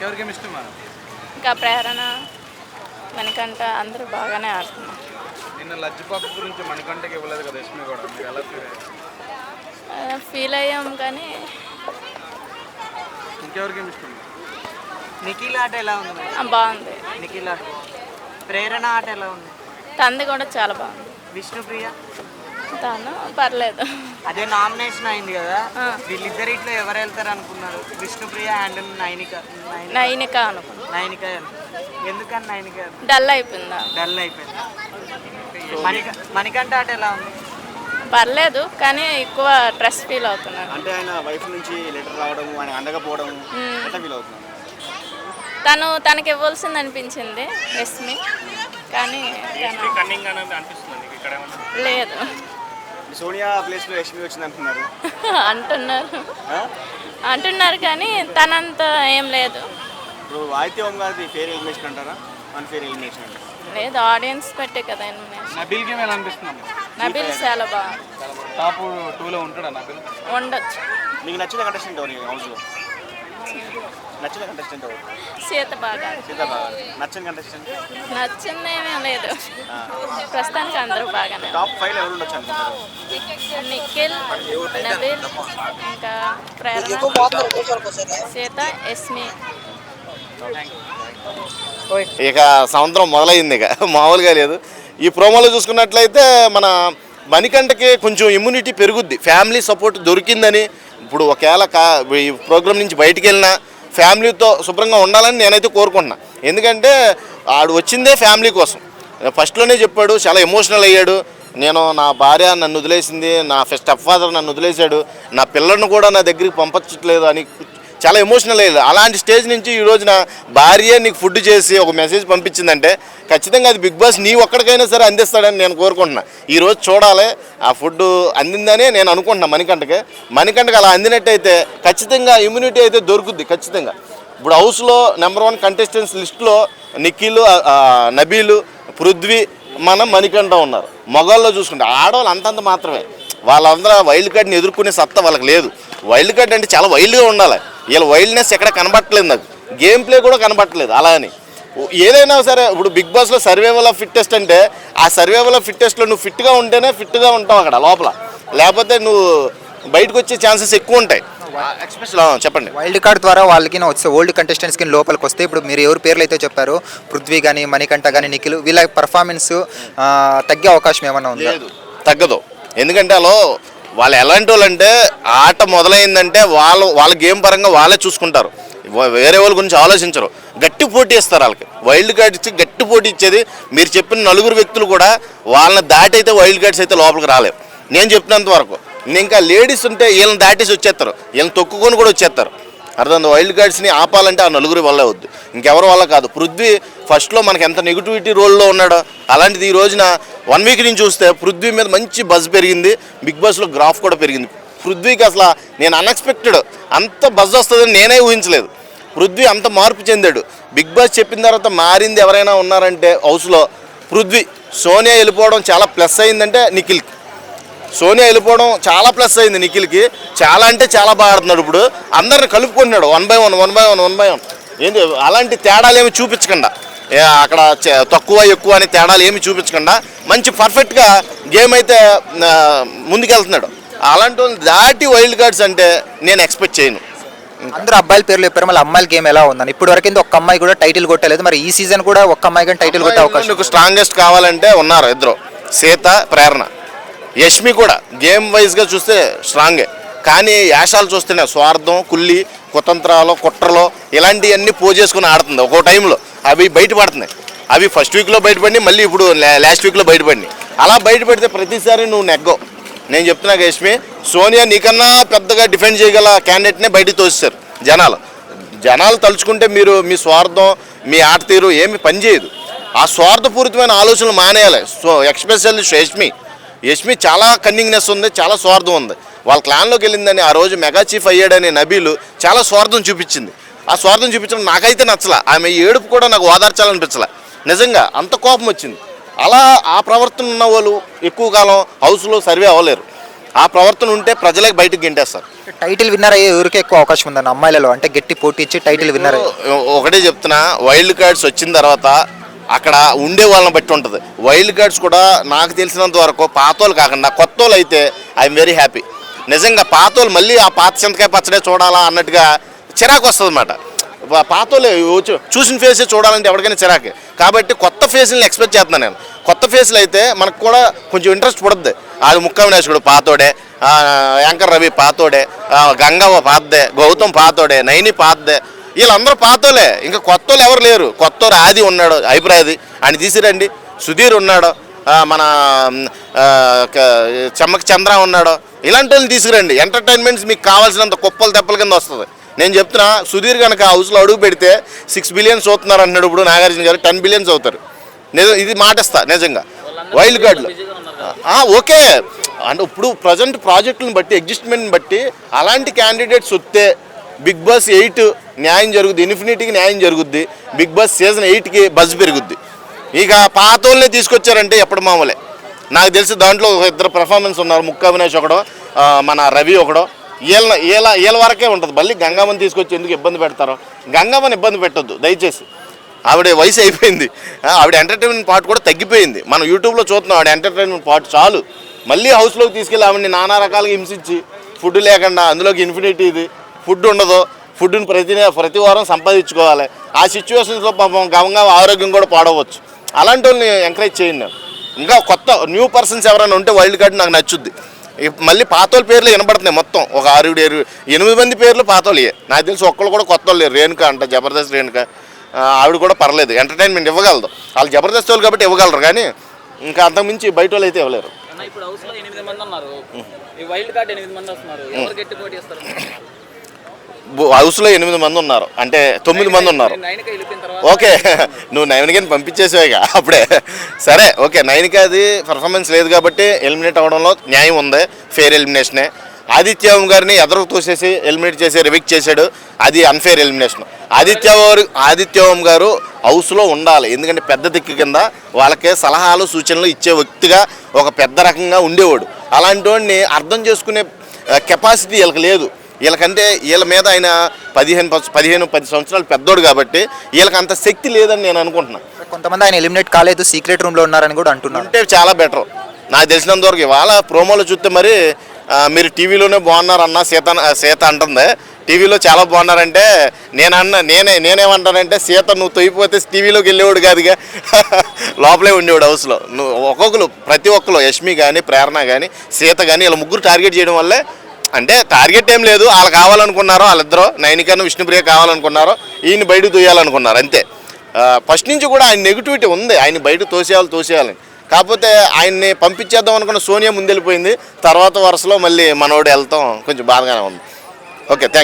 ఇష్టం మేడం? ఇంకా ప్రేరణ మనకంట అందరూ బాగానే ఆడుతున్నారు. నిన్న లజ్జిపాప్ గురించి మణికంటకి ఇవ్వలేదు కదా యష్మి కూడా మీరు ఎలా ఫీల్ అయ్యారు? ఆ, ఫీల్ అయ్యాం కానీ ఇష్టం? నిఖిల్ ఆట ఎలా ఉంది బాగుంది. నిఖిల్ ఆట. ప్రేరణ ఆట ఎలా ఉంది? తంది కూడా చాలా బాగుంది. విష్ణుప్రియ? తను పర్లేదు. అదే నామినేషన్ అయింది కదా. ఆ. వీళ్ళిద్దరిట్లో ఎవరు వెళ్తారు అనుకున్నారు? విష్ణుప్రియ అండ్ నైనిక నైనిక. నైనిక అనుకున్నా. నైనిక ఎందుకని నైనిక డల్ అయిపోయిందా? డల్ అయిపోయింది? మణిక మణికంఠ ఆట ఎలా ఉంది? పర్లేదు కానీ ఎక్కువ స్ట్రెస్ ఫీల్ అవుతున్నాడు అంటే ఆయన వైఫ్ నుంచి లెటర్ రావడం ఆయన అందకపోవడం. ఎట్లా ఫీల్ అవుతున్నాను తను తనకి ఇవ్వాల్సింది అనిపించింది ఎస్మి కానీ లేదు. సోనియా ప్లేస్లో యష్మి వచ్చింది అంటున్నారు. అంటున్నారు? అంటున్నారు కానీ తనంత ఏం లేదు. ఇప్పుడు ఆదిత్య ఓం గారిది ఫేర్ ఎలిమినేషన్ అంటారా? వన్ ఫేర్ ఎలిమినేషన్ అంటారా? లేదు ఆడియన్స్ పెట్టే కదా ఎలిమినేషన్ నబిల్ గేమ్ ఎలా అనిపిస్తుంది నబిల్ చాలా బాగుంది టాప్ టూలో ఉంటాడా నబిల్? ఉండొచ్చు. మీకు నచ్చిన కంటెస్టెంట్ ఎవరు? హౌస్లో నచ్చిన కంటెస్టెంట్ ఎవరు? సీత బాగా. సీతా బాగా. నచ్చిన కంటెస్టెంట్ నచ్చిందేమీ లేదు. ప్రస్తుతానికి అందరూ బాగానే టాప్ ఫైవ్ ఎవరు ఉండొచ్చు అనుకుంటారు నిఖిల్ నబిల్ ఇంకా ప్రేరణ. సీత? ఎస్మి ఇక సంవత్సరం మొదలైంది ఇక. మామూలుగా లేదు. ఈ ప్రోమోలో చూసుకున్నట్లయితే మన మణికంటకి కొంచెం ఇమ్యూనిటీ పెరుగుద్ది. ఫ్యామిలీ సపోర్ట్ దొరికిందని ఇప్పుడు ఒకవేళ కా ఈ ప్రోగ్రామ్ నుంచి బయటికి వెళ్ళినా ఫ్యామిలీతో శుభ్రంగా ఉండాలని నేనైతే కోరుకుంటున్నా. ఎందుకంటే ఆడు వచ్చిందే ఫ్యామిలీ కోసం. ఫస్ట్లోనే చెప్పాడు చాలా ఎమోషనల్ అయ్యాడు. నేను నా భార్య నన్ను వదిలేసింది నా స్టెప్ ఫాదర్ నన్ను వదిలేశాడు. నా పిల్లలను కూడా నా దగ్గరికి పంపించట్లేదు అని చాలా ఎమోషనల్ అయ్యేది అలాంటి స్టేజ్ నుంచి ఈ రోజున భార్య నీకు ఫుడ్ చేసి ఒక మెసేజ్ పంపించిందంటే ఖచ్చితంగా అది బిగ్ బాస్ నీ ఒక్కడికైనా సరే అందిస్తాడని నేను కోరుకుంటున్నా. ఈరోజు చూడాలి ఆ ఫుడ్ అందిందని నేను అనుకుంటున్నా మణికంటకి మణికంటకి అలా అందినట్టయితే ఖచ్చితంగా ఇమ్యూనిటీ అయితే దొరుకుద్ది ఖచ్చితంగా. ఇప్పుడు హౌస్లో నెంబర్ వన్ కంటెస్టెంట్స్ లిస్టులో నిఖిల్ నబీలు పృథ్వీ మనం మణికంఠ ఉన్నారు. మగవాళ్ళలో చూసుకుంటే ఆడవాళ్ళు అంతంత మాత్రమే. వాళ్ళందరూ వైల్డ్ కార్డ్ని ఎదుర్కొనే సత్తా వాళ్ళకి లేదు. వైల్డ్ కార్డ్ అంటే చాలా వైల్డ్గా ఉండాలి. వీళ్ళ వైల్డ్నెస్ ఎక్కడ కనబట్టలేదు నాకు. గేమ్ ప్లే కూడా కనబట్టలేదు అలా అని ఏదైనా సరే ఇప్పుడు బిగ్ బాస్లో సర్వేవల్ ఆఫ్ ఫిట్టెస్ట్ అంటే ఆ సర్వేవల్ ఆఫ్ ఫిట్టెస్ట్లో నువ్వు ఫిట్గా ఉంటేనే ఫిట్గా ఉంటావు అక్కడ లోపల. లేకపోతే నువ్వు బయటకు వచ్చే ఛాన్సెస్ ఎక్కువ ఉంటాయి. చెప్పండి. వైల్డ్ కార్డ్ ద్వారా వాళ్ళకి వచ్చే ఓల్డ్ కంటెస్టెంట్స్కి లోపలికి వస్తే ఇప్పుడు మీరు ఎవరు పేర్లు అయితే చెప్పారో పృథ్వీ కానీ మణికంఠ కానీ నిఖిల్ వీళ్ళ పర్ఫార్మెన్స్ తగ్గే అవకాశం ఏమైనా ఉందా? తగ్గదు. ఎందుకంటే అలా వాళ్ళు ఎలాంటి వాళ్ళు అంటే ఆట మొదలైందంటే వాళ్ళు వాళ్ళ గేమ్ పరంగా వాళ్ళే చూసుకుంటారు. వేరే వాళ్ళ గురించి ఆలోచించరు. గట్టి పోటీ ఇస్తారు వాళ్ళకి. వైల్డ్ కార్డ్స్ ఇచ్చి గట్టి పోటీ ఇచ్చేది మీరు చెప్పిన నలుగురు వ్యక్తులు కూడా వాళ్ళని దాటి అయితే వైల్డ్ కార్డ్స్ అయితే లోపలికి రాలేవు నేను చెప్పినంత వరకు. ఇంకా లేడీస్ ఉంటే వీళ్ళని దాటేసి వచ్చేస్తారు. వీళ్ళని తొక్కుకొని కూడా వచ్చేస్తారు. అర్థం వైల్డ్ కార్డ్స్ని ఆపాలంటే ఆ నలుగురి వల్లే వద్దు ఇంకెవరి వల్ల కాదు. పృథ్వీ ఫస్ట్లో మనకి ఎంత నెగిటివిటీ రోల్లో ఉన్నాడో అలాంటిది ఈ రోజున వన్ వీక్ నుంచి చూస్తే పృథ్వీ మీద మంచి బజ్ పెరిగింది. బిగ్ బాస్లో గ్రాఫ్ కూడా పెరిగింది. పృథ్వీకి అసలు నేను అన్ఎక్స్పెక్టెడ్ అంత బజ్ వస్తుందని నేనే ఊహించలేదు. పృథ్వీ అంత మార్పు చెందాడు. బిగ్ బాస్ చెప్పిన తర్వాత మారింది ఎవరైనా ఉన్నారంటే హౌస్లో పృథ్వీ సోనియా వెళ్ళిపోవడం చాలా ప్లస్ అయిందంటే నిఖిల్కి. సోనియా వెళ్ళిపోవడం చాలా ప్లస్ అయింది నిఖిల్కి. చాలా అంటే చాలా బాగా ఆడుతున్నాడు ఇప్పుడు. అందరిని కలుపుకుంటున్నాడు. One by one one by one one by one ఏంటి అలాంటి తేడాలు ఏమి చూపించకుండా. అక్కడ తక్కువ ఎక్కువ అని తేడాలు ఏమి చూపించకుండా మంచి పర్ఫెక్ట్గా గేమ్ అయితే ముందుకెళ్తున్నాడు. అలాంటి దాటి వైల్డ్ కార్డ్స్ అంటే నేను ఎక్స్పెక్ట్ చేయను. అందరూ అబ్బాయిల పేర్లు చెప్పారు. మళ్ళీ అమ్మాయిల గేమ్ ఎలా ఉందని. ఇప్పుడు వరకు ఒక్క అమ్మాయి కూడా టైటిల్ కొట్టలేదు. మరి ఈ సీజన్ కూడా ఒక్క అమ్మాయి కానీ టైటిల్ కొట్టే అవకాశం స్ట్రాంగెస్ట్ కావాలంటే ఉన్నారు ఇద్దరు. సీత ప్రేరణ. యష్మి కూడా గేమ్ వైజ్గా చూస్తే స్ట్రాంగే. కానీ యాషాలు చూస్తేనే స్వార్థం కుల్లి కుతంత్రాలు కుట్రలో ఇలాంటివన్నీ పోజేసుకుని ఆడుతుంది. ఒక్కో టైంలో అవి బయటపడుతున్నాయి. అవి ఫస్ట్ వీక్లో బయటపడి మళ్ళీ ఇప్పుడు లాస్ట్ వీక్లో బయటపడినాయి. అలా బయటపడితే ప్రతిసారి నువ్వు నెగ్గవు. నేను చెప్తున్నా యష్మి సోనియా నీకన్నా పెద్దగా డిఫెండ్ చేయగల క్యాండిడేట్నే బయటికి తోసేశారు జనాలు. జనాలు తలుచుకుంటే మీరు మీ స్వార్థం మీ ఆట తీరు ఏమి పనిచేయదు ఆ స్వార్థపూరితమైన ఆలోచనలు మానేయాలి. సో ఎక్స్పెషల్లీ యష్మి యష్మి చాలా కన్నింగ్నెస్ ఉంది చాలా స్వార్థం ఉంది. వాళ్ళ క్లాన్లోకి వెళ్ళిందని ఆ రోజు మెగా చీఫ్ అయ్యాడని నబీలు చాలా స్వార్థం చూపించింది. ఆ స్వార్థం చూపించడం నాకైతే నచ్చల. ఆమె ఏడుపు కూడా నాకు ఓదార్చాలనిపించలే. నిజంగా అంత కోపం వచ్చింది. అలా ఆ ప్రవర్తన ఉన్న వాళ్ళు ఎక్కువ కాలం హౌస్లో సర్వే అవ్వలేరు. ఆ ప్రవర్తన ఉంటే ప్రజలకు బయటకు గెంటేస్తారు. టైటిల్ విన్నర్ అయ్యే ఎవరికి ఎక్కువ అవకాశం ఉందండి అమ్మాయిలలో. అంటే గట్టి పోటీ ఇచ్చి టైటిల్ విన్నర్ ఒకటే చెప్తున్నా వైల్డ్ కార్డ్స్ వచ్చిన తర్వాత అక్కడ ఉండే వాళ్ళని బట్టి ఉంటుంది. వైల్డ్ కార్డ్స్ కూడా నాకు తెలిసినంత వరకు పాతోళ్ళు కాకుండా కొత్త వాళ్ళు అయితే ఐఎమ్ వెరీ హ్యాపీ నిజంగా పాతోళ్ళు మళ్ళీ ఆ పాత చింతకాయ పచ్చడే చూడాలా అన్నట్టుగా చిరాకు వస్తుంది అన్నమాట. పాతోళ్ళు చూసిన ఫేసే చూడాలంటే ఎవరికైనా చిరాకే. కాబట్టి కొత్త ఫేస్ని ఎక్స్పెక్ట్ చేస్తున్నాను నేను. కొత్త ఫేస్లు అయితే మనకు కూడా కొంచెం ఇంట్రెస్ట్ పడుద్ది. అది ముక్క వినాశకుడు పాతోడే యాంకర్ రవి పాతోడే గంగవ్వ పాతదే గౌతమ్ పాతోడే నైని పాతదే వీళ్ళందరూ పాతోలే. ఇంకా కొత్త వాళ్ళు ఎవరు లేరు. కొత్త ఆది ఉన్నాడు అభిప్రాయది. ఆయన తీసిరండి. సుధీర్ ఉన్నాడు మన చెమ్మకి చంద్ర ఉన్నాడు. ఇలాంటి వాళ్ళని తీసుకురండి. ఎంటర్టైన్మెంట్స్ మీకు కావాల్సినంత కుప్పలు తెప్పల కింద వస్తుంది. నేను చెప్తున్నా సుధీర్ కనుక హౌస్లో అడుగు పెడితే సిక్స్ బిలియన్స్ అవుతున్నారు అన్నాడు ఇప్పుడు నాగార్జున గారు టెన్ బిలియన్స్ అవుతారు. నిజం ఇది మాటిస్తా నిజంగా. వైల్డ్ కార్డులు ఓకే. అంటే ఇప్పుడు ప్రజెంట్ ప్రాజెక్టులను బట్టి ఎగ్జిస్ట్మెంట్ని బట్టి అలాంటి క్యాండిడేట్స్ వస్తే బిగ్ బాస్ ఎయిట్ న్యాయం జరుగుద్ది ఇన్ఫినిటీకి న్యాయం జరుగుద్ది బిగ్ బాస్ సీజన్ ఎయిట్కి బజ్ పెరుగుద్ది. ఇక పాతోళ్ళనే తీసుకొచ్చారంటే ఎప్పుడు మామూలే. నాకు తెలిసి దాంట్లో ఒక ఇద్దరు పెర్ఫార్మెన్స్ ఉన్నారు ముక్క అవినాష్ ఒకడు మన రవి ఒకడు. వీళ్ళ వీళ్ళ వీళ్ళ వరకే ఉంటుంది. మళ్ళీ గంగమ్మని తీసుకొచ్చి ఎందుకు ఇబ్బంది పెడతారో? గంగామ్మని ఇబ్బంది పెట్టొద్దు దయచేసి. ఆవిడ వయసు అయిపోయింది. ఆవిడ ఎంటర్టైన్మెంట్ పార్ట్ కూడా తగ్గిపోయింది. మనం యూట్యూబ్లో చూస్తున్నాం ఆవిడ ఎంటర్టైన్మెంట్ పార్ట్ చాలు. మళ్ళీ హౌస్లోకి తీసుకెళ్ళి ఆవిడని నానా రకాలుగా హింసించి ఫుడ్ లేకుండా అందులోకి ఇన్ఫినిటీ ఇది. ఫుడ్ ఉండదు. ఫుడ్ని ప్రతి ప్రతి వారం సంపాదించుకోవాలి. ఆ సిచ్యువేషన్స్లో పాపం గమంగా ఆరోగ్యం కూడా పాడవచ్చు. అలాంటి వాళ్ళని ఎంకరేజ్ చేయండి. ఇంకా కొత్త న్యూ పర్సన్స్ ఎవరైనా ఉంటే వైల్డ్ కార్డ్ నాకు నచ్చుద్ది. మళ్ళీ పాతోళ్ళ పేర్లు వినబడుతున్నాయి మొత్తం. ఒక ఆరుడు ఏడు ఎనిమిది మంది పేర్లు పాతోళ్ళే నాకు తెలిసి ఒక్కళ్ళు కూడా కొత్త వాళ్ళు లేరు రేణుక అంట జబర్దస్త్ రేణుక. ఆవిడ కూడా పర్లేదు. ఎంటర్టైన్మెంట్ ఇవ్వగలదు. వాళ్ళు జబర్దస్త్ వాళ్ళు కాబట్టి ఇవ్వగలరు. కానీ ఇంకా అంతకుమించి బయట వాళ్ళు అయితే ఇవ్వలేరు. ఇప్పుడు హౌస్లో ఎనిమిది మంది ఉన్నారు. ఈ వైల్డ్ కార్డ్ ఎనిమిది మంది వస్తున్నారు. ఎవరు గట్టి పోటీ ఇస్తారు హౌస్లో ఎనిమిది మంది ఉన్నారు. అంటే తొమ్మిది మంది ఉన్నారు. ఓకే. నువ్వు నైన్కి పంపించేసావుగా అప్పుడే. సరే ఓకే. నైన్కి అది పర్ఫార్మెన్స్ లేదు కాబట్టి ఎలిమినేట్ అవ్వడంలో న్యాయం ఉంది. ఫెయిర్ ఎలిమినేషనే ఆదిత్య గారిని ఎదరకు తోసేసి ఎలిమినేట్ చేసి రివిక్ట్ చేశాడు. అది అన్ఫేర్ ఎలిమినేషన్ ఆదిత్య ఆదిత్య ఓం గారు హౌస్లో ఉండాలి. ఎందుకంటే పెద్ద దిక్కు కింద వాళ్ళకే సలహాలు సూచనలు ఇచ్చే వ్యక్తిగా ఒక పెద్ద రకంగా ఉండేవాడు. అలాంటి వాడిని అర్థం చేసుకునే కెపాసిటీ వీళ్ళకి లేదు. వీళ్ళకంటే వీళ్ళ మీద ఆయన పదిహేను పదిహేను పది సంవత్సరాలు పెద్దోడు కాబట్టి వీళ్ళకి అంత శక్తి లేదని నేను అనుకుంటున్నాను కొంతమంది ఆయన ఎలిమినేట్ కాలేదు సీక్రెట్ రూమ్లో ఉన్నారని కూడా అంటున్నారు. ఉంటే చాలా బెటర్. నాకు తెలిసినంత వరకు ఇవాళ ప్రోమోలో చూస్తే మరి మీరు టీవీలోనే బాగున్నారన్న సీత సీత అంటుంది. టీవీలో చాలా బాగున్నారంటే నేను అన్న నేనే నేనేమంటానంటే సీత నువ్వు తొయ్యిపోతే టీవీలోకి వెళ్ళేవాడు కాదుగా. లోపలే ఉండేవాడు హౌస్లో. నువ్వు ఒక్కొక్కరు ప్రతి ఒక్కరు యష్మి కానీ ప్రేరణ కానీ సీత కానీ ఇలా ముగ్గురు టార్గెట్ చేయడం వల్లే అంటే టార్గెట్ ఏం లేదు. వాళ్ళు కావాలనుకున్నారో వాళ్ళిద్దరూ నైనికను విష్ణుప్రియ కావాలనుకున్నారో ఈయన బయటకు తోయాలనుకున్నారు అంతే. ఫస్ట్ నుంచి కూడా ఆయన నెగిటివిటీ ఉంది. ఆయన బయట తోసేయాలి తోసేయాలని కాకపోతే ఆయన్ని పంపించేద్దాం అనుకున్న సోనియా ముందెళ్ళిపోయింది. తర్వాత వరుసలో మళ్ళీ మనోడు వెళ్తాం. కొంచెం బాధగానే ఉంది. Okay thank you